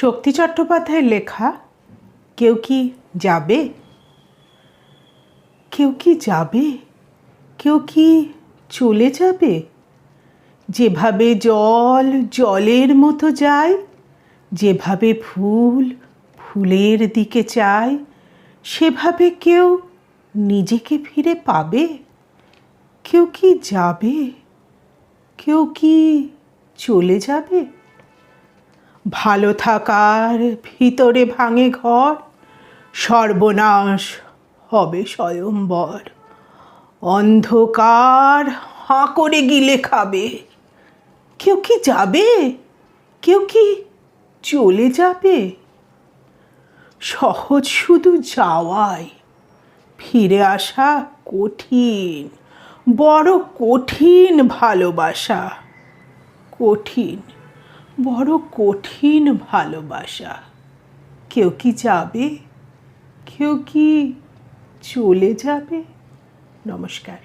শক্তি চট্টোপাধ্যায়ের লেখা কেউ কি যাবে? কেউ কি যাবে? কেউ কি চলে যাবে? যেভাবে জল জলের মতো যায়, যেভাবে ফুল ফুলের দিকে চায়, সেভাবে কেউ নিজেকে ফিরে পাবে? কেউ কি যাবে? কেউ কি চলে যাবে? ভালো থাকার ভিতরে ভাঙে ঘর, সর্বনাশ হবে স্বয়ম্বর। অন্ধকার হাঁ করে গিলে খাবে। কেউ কি যাবে? কেউ কি চলে যাবে? সহজ শুধু যাওয়াই, ফিরে আসা কঠিন, বড় কঠিন ভালোবাসা কঠিন। বড় কঠিন ভালোবাসা। কেউ কি যাবে? কেউ কি চলে যাবে? নমস্কার।